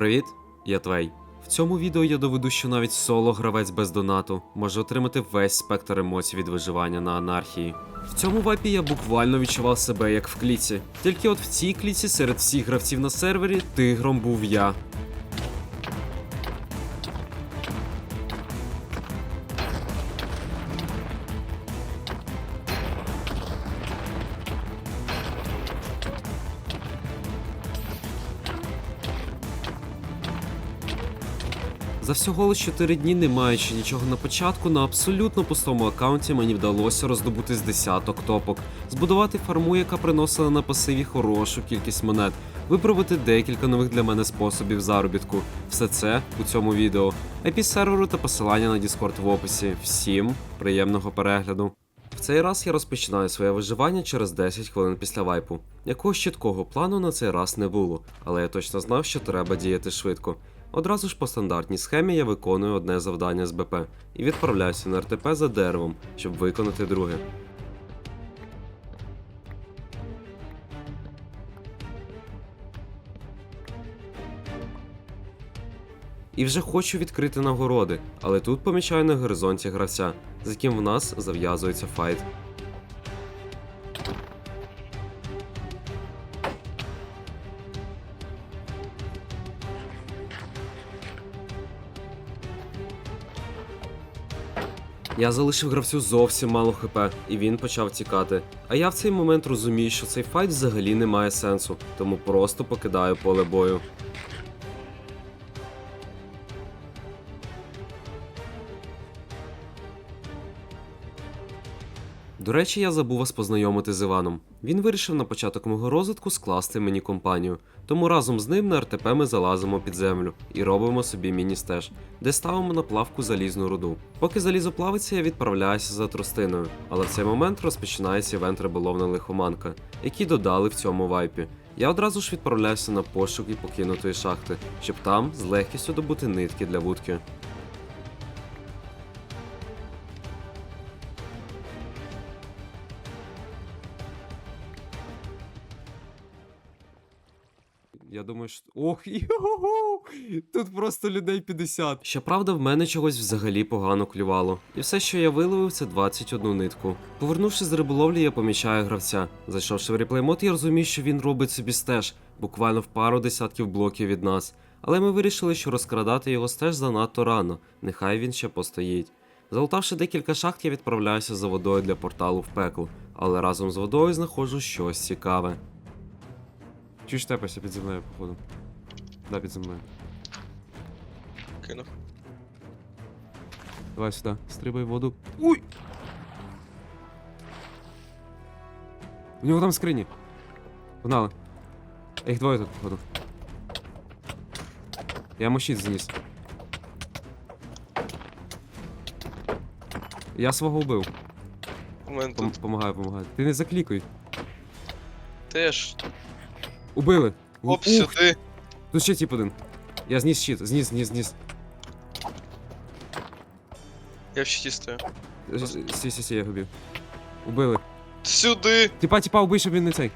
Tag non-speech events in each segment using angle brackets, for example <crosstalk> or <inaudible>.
Привіт, я Твей. В цьому відео я доведу, що навіть соло гравець без донату може отримати весь спектр емоцій від виживання на анархії. В цьому вайпі я буквально відчував себе як в кліці. Тільки от в цій кліці серед всіх гравців на сервері тигром був я. Всього лише 4 дні, не маючи нічого на початку, на абсолютно пустому аккаунті мені вдалося роздобути з десяток топок, збудувати фарму, яка приносила на пасиві хорошу кількість монет, випробувати декілька нових для мене способів заробітку. Все це у цьому відео. IP серверу та посилання на Discord в описі. Всім приємного перегляду. В цей раз я розпочинаю своє виживання через 10 хвилин після вайпу. Якогось чіткого плану на цей раз не було, але я точно знав, що треба діяти швидко. Одразу ж по стандартній схемі я виконую одне завдання з БП і відправляюся на РТП за деревом, щоб виконати друге. І вже хочу відкрити нагороди, але тут помічаю на горизонті гравця, з яким в нас зав'язується файт. Я залишив гравцю зовсім мало хп, і він почав тікати. А я в цей момент розумію, що цей файт взагалі не має сенсу, тому просто покидаю поле бою. До речі, я забув вас познайомити з Іваном. Він вирішив на початок мого розвитку скласти мені компанію, тому разом з ним на РТП ми залазимо під землю і робимо собі міні-стеж, де ставимо на плавку залізну руду. Поки залізо плавиться, я відправляюся за тростиною, але в цей момент розпочинається івент риболовна лихоманка, який додали в цьому вайпі. Я одразу ж відправляюся на пошуки покинутої шахти, щоб там з легкістю добути нитки для вудки. Що. Ох, <laughs> йо Тут просто людей 50. Щоправда, в мене чогось взагалі погано клювало. І все, що я виловив, це 21 нитку. Повернувшись з риболовлі, я помічаю гравця. Зайшовши в реплеймод, я розумію, що він робить собі стеж, буквально в пару десятків блоків від нас. Але ми вирішили, що розкрадати його стеж занадто рано, нехай він ще постоїть. Залутавши декілька шахт, я відправляюся за водою для порталу в пекло, але разом з водою знаходжу щось цікаве. Чуєш тепайся під землею, походу. Да, під землею. Кинув. Давай сюди, стрибай в воду. Уй! У нього там скрині. Погнали. Їх двоє тут, походу. Я йому щит зніс. Я свого вбив. У мене Пом- тут Помагаю, помагаю. Ти не заклікуй. теж. Убили. Оп, Ух, сюди. Тут ще тип один. Я зніс щит, зніс, зніс, зніс. Я в щиті стою. Сі, сі, сі, я губів. Убили. Сюди! Типа, типа, убий, щоб він не цей.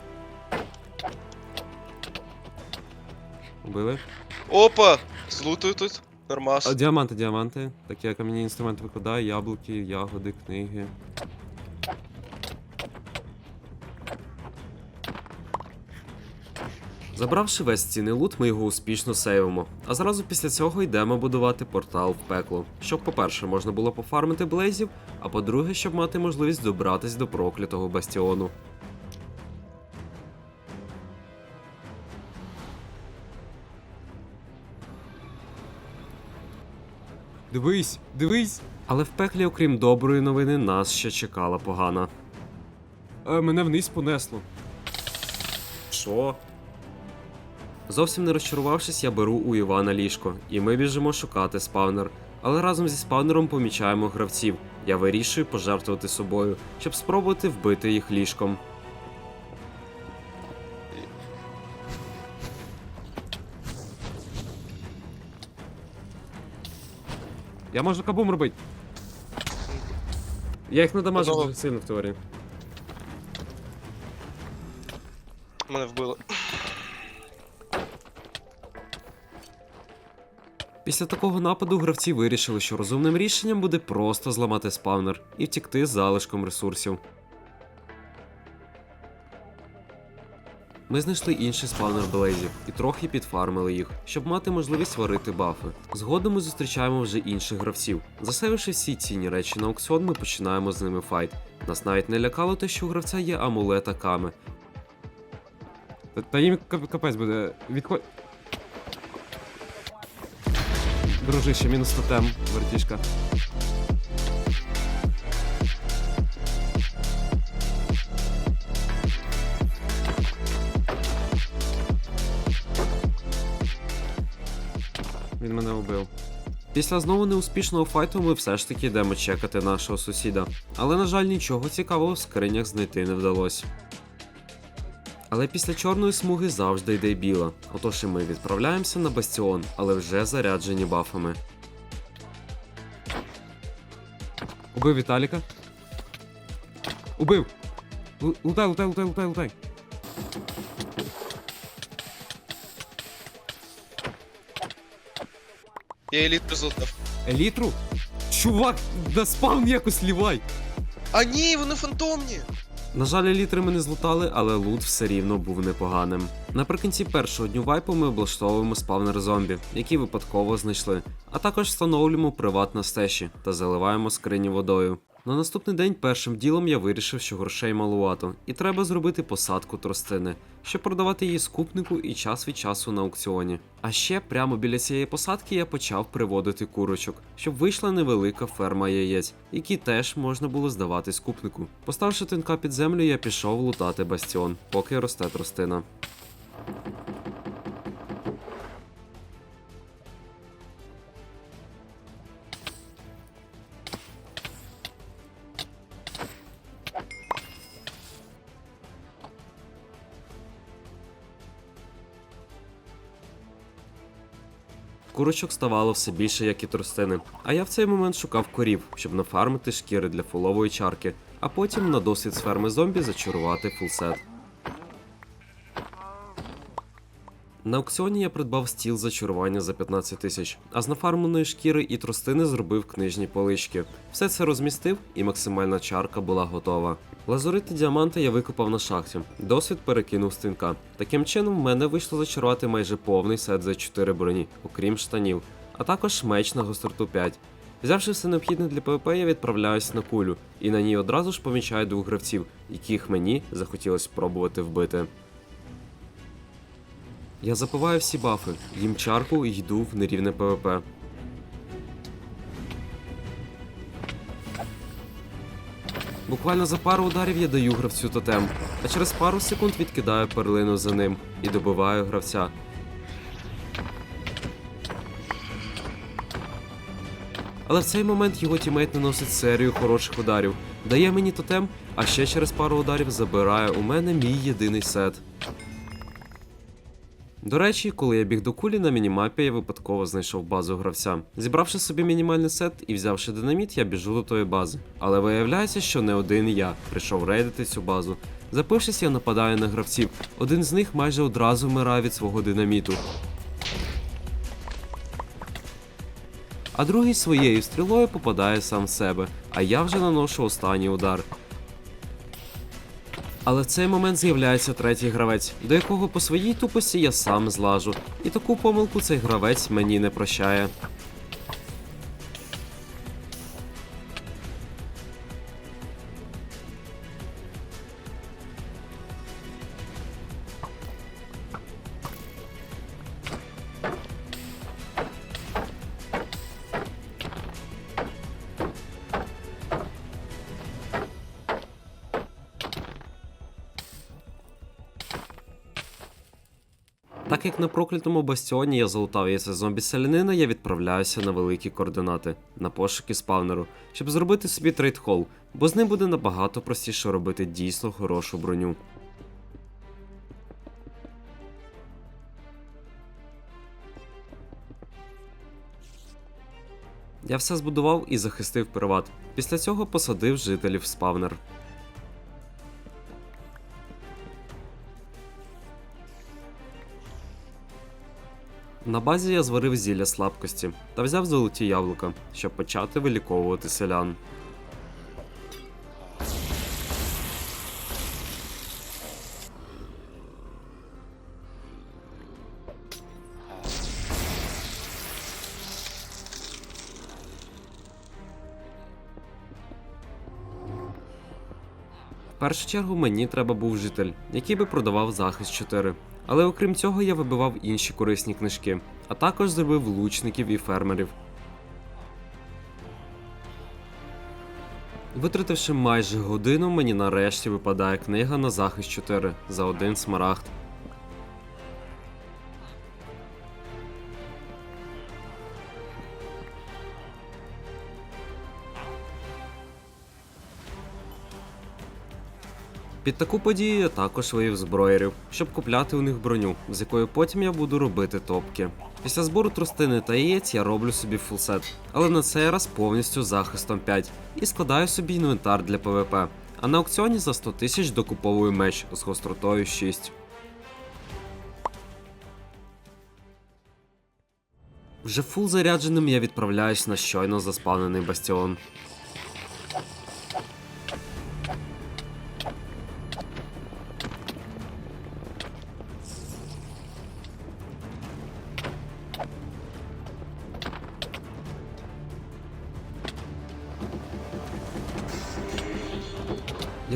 Убили. Опа! Злутую тут. Нормас. А, діаманти, діаманти. Так я кам'яні інструменти викладаю, яблуки, ягоди, книги. Забравши весь цінний лут, ми його успішно сейвимо. А зразу після цього йдемо будувати портал в пекло, щоб, по-перше, можна було пофармити блейзів, а по-друге, щоб мати можливість добратись до проклятого бастіону. Дивись, дивись. Але в пеклі, окрім доброї новини, нас ще чекала погана. Е, мене вниз понесло. Що? Зовсім не розчарувавшись, я беру у Івана ліжко, і ми біжимо шукати спавнер. Але разом зі спавнером помічаємо гравців. Я вирішую пожертвувати собою, щоб спробувати вбити їх ліжком. Я можу кабум робити. Я їх надамажу Одного. дуже сильно в теорії. Мене вбило. Після такого нападу гравці вирішили, що розумним рішенням буде просто зламати спавнер і втікти з залишком ресурсів. Ми знайшли інший спавнер блейзів і трохи підфармили їх, щоб мати можливість варити бафи. Згодом ми зустрічаємо вже інших гравців. Засейвивши всі цінні речі на аукціон, ми починаємо з ними файт. Нас навіть не лякало те, що у гравця є амулета ками. Та, та їм капець буде. Відходь. Дружище, мінус тотем, вертішка. Він мене убив. Після знову неуспішного файту ми все ж таки йдемо чекати нашого сусіда. Але, на жаль, нічого цікавого в скринях знайти не вдалося. Але після чорної смуги завжди йде біла. Отож і ми відправляємося на бастіон, але вже заряджені бафами. Убив Віталіка. Убив! Лу- Лутай, лутай, лутай, лутай, лутай. Я еліт злутав. Елітру? Чувак, да спаун якось лівай! А ні, вони фантомні! На жаль, літри ми не злутали, але лут все рівно був непоганим. Наприкінці першого дню вайпу ми облаштовуємо спавнер зомбі, які випадково знайшли, а також встановлюємо приват на стеші та заливаємо скрині водою. На наступний день першим ділом я вирішив, що грошей малувато, і треба зробити посадку тростини, щоб продавати її скупнику і час від часу на аукціоні. А ще прямо біля цієї посадки я почав приводити курочок, щоб вийшла невелика ферма яєць, які теж можна було здавати скупнику. Поставивши тинка під землю, я пішов лутати бастіон, поки росте тростина. Курочок ставало все більше, як і тростини. А я в цей момент шукав корів, щоб нафармити шкіри для фулової чарки, а потім на досвід з ферми зомбі зачарувати фулсет. На аукціоні я придбав стіл зачарування за 15 тисяч, а з нафармленої шкіри і тростини зробив книжні полички. Все це розмістив, і максимальна чарка була готова. Лазурити діаманти я викопав на шахті. Досвід перекинув з тинка. Таким чином, в мене вийшло зачарувати майже повний сет за 4 броні, окрім штанів, а також меч на гостроту 5. Взявши все необхідне для ПВП, я відправляюсь на кулю, і на ній одразу ж помічаю двох гравців, яких мені захотілося спробувати вбити. Я запиваю всі бафи, їм чарку і йду в нерівне ПВП. Буквально за пару ударів я даю гравцю тотем, а через пару секунд відкидаю перлину за ним і добиваю гравця. Але в цей момент його тімейт наносить серію хороших ударів, дає мені тотем, а ще через пару ударів забирає у мене мій єдиний сет. До речі, коли я біг до кулі на мінімапі, я випадково знайшов базу гравця. Зібравши собі мінімальний сет і взявши динаміт, я біжу до тої бази. Але виявляється, що не один я прийшов рейдити цю базу. Запившись, я нападаю на гравців. Один з них майже одразу вмирає від свого динаміту. А другий своєю стрілою попадає сам в себе, а я вже наношу останній удар. Але в цей момент з'являється третій гравець, до якого по своїй тупості я сам злажу, і таку помилку цей гравець мені не прощає. Так як на проклятому бастіоні я залутав яйце зомбі селянина, я відправляюся на великі координати на пошуки спавнеру, щоб зробити собі трейдхол, бо з ним буде набагато простіше робити дійсно хорошу броню. Я все збудував і захистив приват. Після цього посадив жителів спавнер. На базі я зварив зілля слабкості та взяв золоті яблука, щоб почати виліковувати селян. Першу чергу мені треба був житель, який би продавав захист 4. Але окрім цього, я вибивав інші корисні книжки, а також зробив лучників і фермерів. Витративши майже годину, мені нарешті випадає книга на захист 4 за один смарагд. Під таку подію я також вивів зброєрів, щоб купляти у них броню, з якою потім я буду робити топки. Після збору трустини та яєць я роблю собі фулсет, але на цей раз повністю захистом 5 і складаю собі інвентар для ПВП. А на аукціоні за 100 тисяч докуповую меч з гостротою 6. Вже фул зарядженим я відправляюсь на щойно заспавнений бастіон.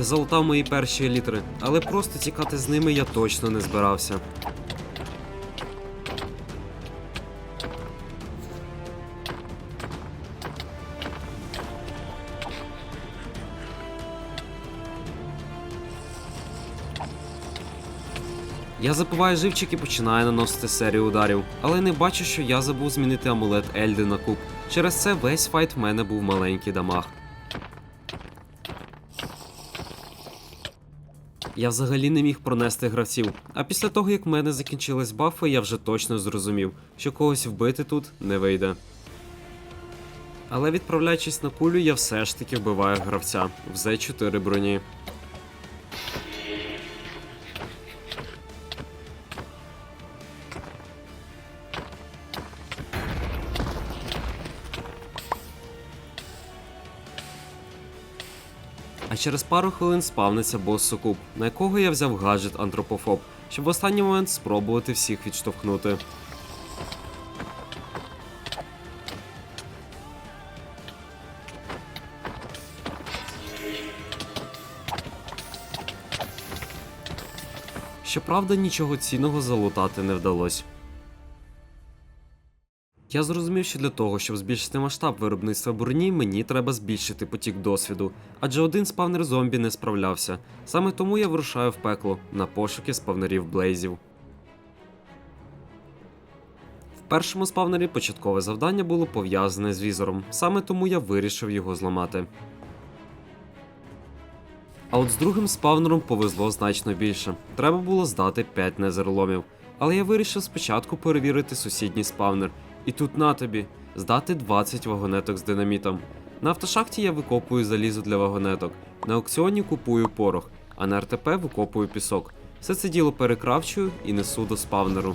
Залутав мої перші елітри, але просто тікати з ними я точно не збирався. Я запиваю живчик і починаю наносити серію ударів, але не бачу, що я забув змінити амулет Ельди на куб. Через це весь файт в мене був маленький дамаг. Я взагалі не міг пронести гравців. А після того, як в мене закінчились бафи, я вже точно зрозумів, що когось вбити тут не вийде. Але відправляючись на кулю, я все ж таки вбиваю гравця в Z4 броні. Через пару хвилин спавниться бос Сукуб, на якого я взяв гаджет антропофоб, щоб в останній момент спробувати всіх відштовхнути. Щоправда, нічого цінного залутати не вдалося. Я зрозумів, що для того, щоб збільшити масштаб виробництва броні, мені треба збільшити потік досвіду, адже один спавнер зомбі не справлявся. Саме тому я вирушаю в пекло на пошуки спавнерів блейзів. В першому спавнері початкове завдання було пов'язане з візором, саме тому я вирішив його зламати. А от з другим спавнером повезло значно більше. Треба було здати 5 незерломів. Але я вирішив спочатку перевірити сусідній спавнер. І тут на тобі здати 20 вагонеток з динамітом. На автошахті я викопую залізо для вагонеток, на аукціоні купую порох, а на РТП викопую пісок. Все це діло перекравчую і несу до спавнеру.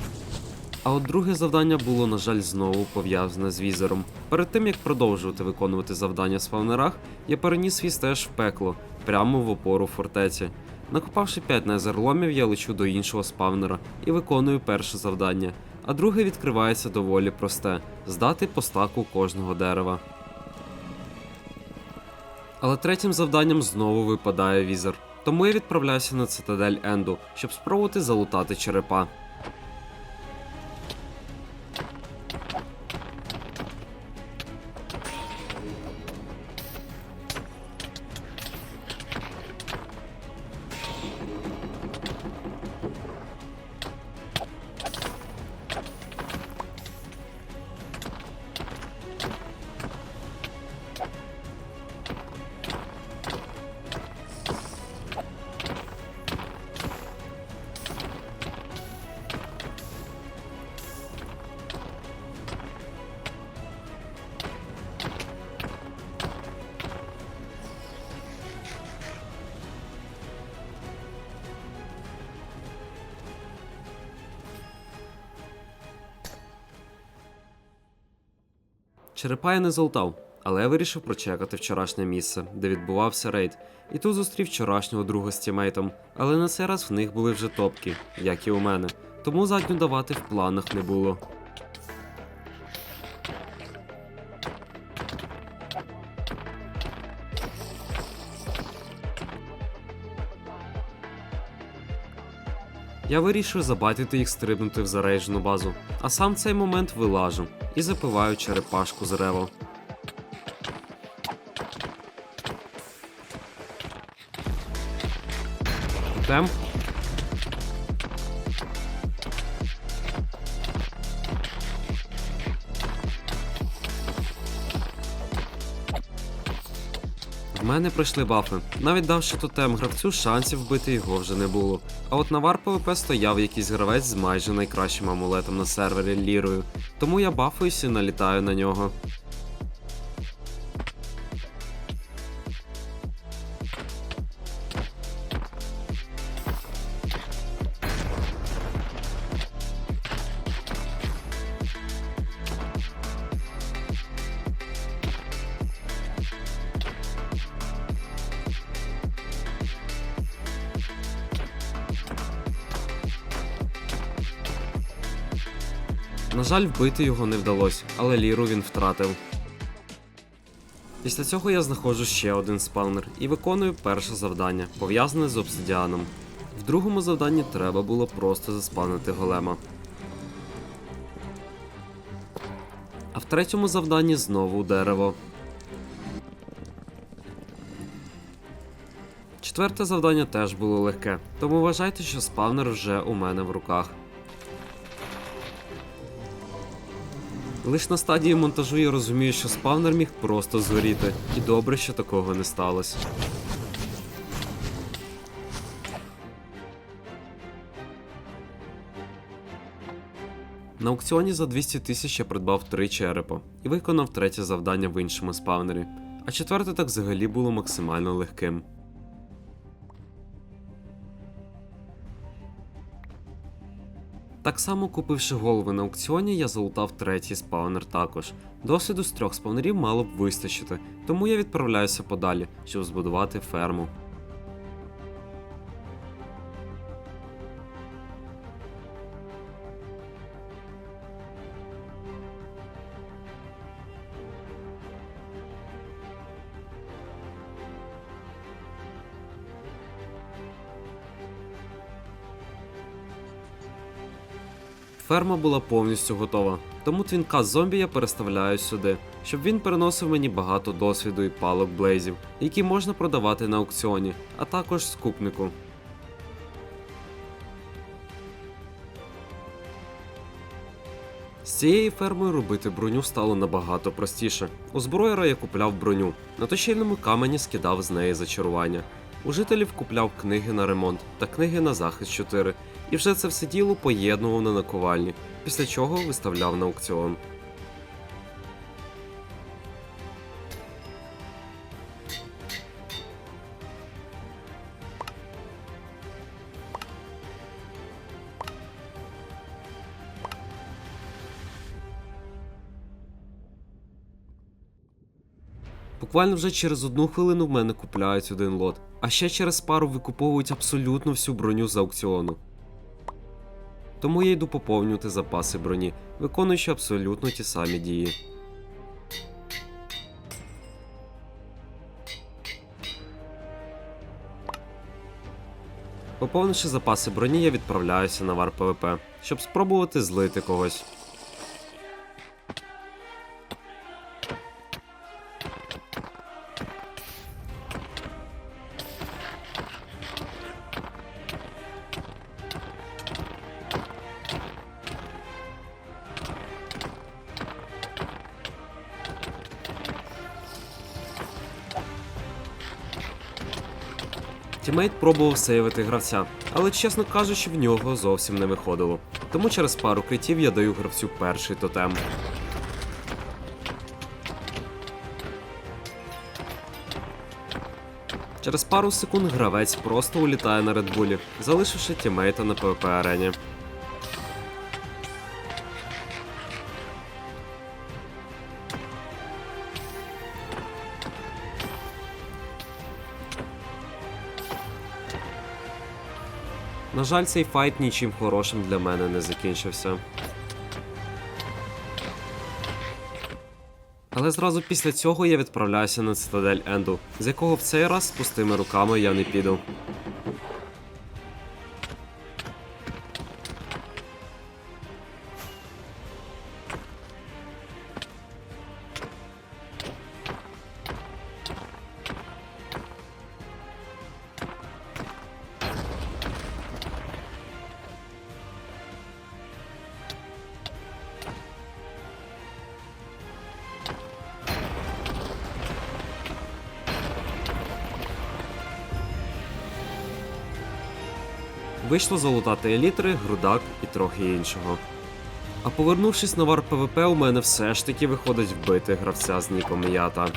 А от друге завдання було, на жаль, знову пов'язане з візером. Перед тим як продовжувати виконувати завдання в спавнерах, я переніс свій стеж в пекло, прямо в опору фортеці. Накопавши 5 незерломів, я лечу до іншого спавнера і виконую перше завдання. А друге відкривається доволі просте здати по стаку кожного дерева. Але третім завданням знову випадає візер. Тому я відправляюся на цитадель Енду, щоб спробувати залутати черепа. Черепа я не золтав, але я вирішив прочекати вчорашнє місце, де відбувався рейд, і тут зустрів вчорашнього друга з тімейтом, але на цей раз в них були вже топки, як і у мене, тому задню давати в планах не було. Я вирішую забайтити їх стрибнути в зарейджену базу, а сам цей момент вилажу і запиваю черепашку з рево. Тем. В мене пройшли бафи. Навіть давши тотем гравцю, шансів вбити його вже не було. А от на вар ПВП стояв якийсь гравець з майже найкращим амулетом на сервері лірою, тому я бафуюсь і налітаю на нього. Жаль, вбити його не вдалося, але ліру він втратив. Після цього я знаходжу ще один спавнер і виконую перше завдання, пов'язане з обсидіаном. В другому завданні треба було просто заспавнити голема. А в третьому завданні знову дерево. Четверте завдання теж було легке, тому вважайте, що спавнер вже у мене в руках. Лиш на стадії монтажу я розумію, що спавнер міг просто згоріти, і добре, що такого не сталося. На аукціоні за 200 тисяч я придбав три черепа і виконав третє завдання в іншому спавнері, а четверте так взагалі було максимально легким. Так само, купивши голови на аукціоні, я залутав третій спаунер також. Досвіду з трьох спаунерів мало б вистачити, тому я відправляюся подалі, щоб збудувати ферму. Ферма була повністю готова, тому твінка зомбі я переставляю сюди, щоб він переносив мені багато досвіду і палок блейзів, які можна продавати на аукціоні, а також скупнику. З цією фермою робити броню стало набагато простіше. У зброєра я купляв броню, на точильному камені скидав з неї зачарування. У жителів купляв книги на ремонт та книги на захист 4, і вже це все діло поєднував на наковальні, після чого виставляв на аукціон. Буквально вже через одну хвилину в мене купляють один лот, а ще через пару викуповують абсолютно всю броню з аукціону. Тому я йду поповнювати запаси броні, виконуючи абсолютно ті самі дії. Поповнивши запаси броні, я відправляюся на вар ПВП, щоб спробувати злити когось. Тімейт пробував сейвити гравця, але чесно кажучи, в нього зовсім не виходило. Тому через пару критів я даю гравцю перший тотем. Через пару секунд гравець просто улітає на редбулі, залишивши тімейта на ПВП арені. На жаль, цей файт нічим хорошим для мене не закінчився. Але зразу після цього я відправляюся на цитадель Енду, з якого в цей раз з пустими руками я не піду. Вийшло залутати елітри, грудак і трохи іншого. А повернувшись на вар ПВП, у мене все ж таки виходить вбити гравця з ніком Мията.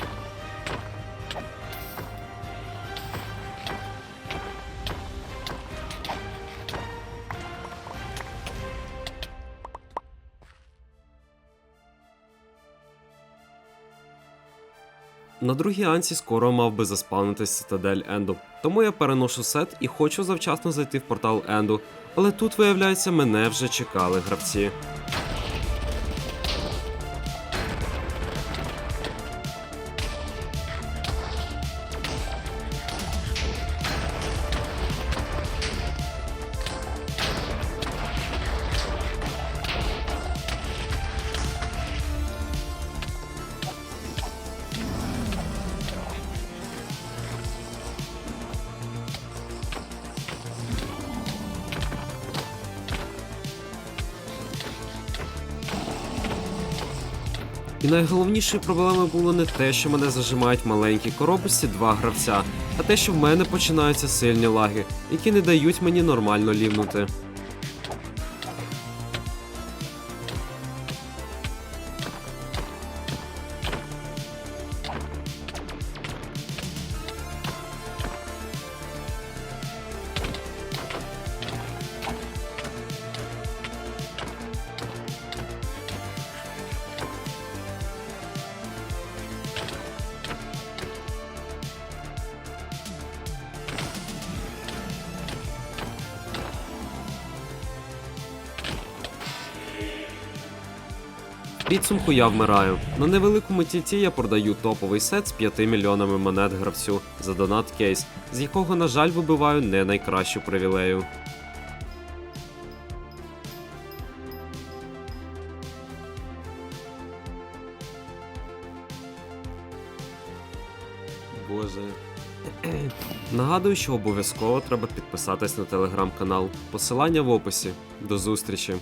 На другій анці скоро мав би заспавнитись цитадель Енду, тому я переношу сет і хочу завчасно зайти в портал Енду, але тут, виявляється, мене вже чекали гравці. Найголовнішою проблемою було не те, що мене зажимають маленькі коробочці два гравця, а те, що в мене починаються сильні лаги, які не дають мені нормально лівнути. Підсумку я вмираю. На невеликому тіті я продаю топовий сет з 5 мільйонами монет гравцю за донат кейс, з якого, на жаль, вибиваю не найкращу привілею. Боже. Нагадую, що обов'язково треба підписатись на телеграм-канал. Посилання в описі. До зустрічі!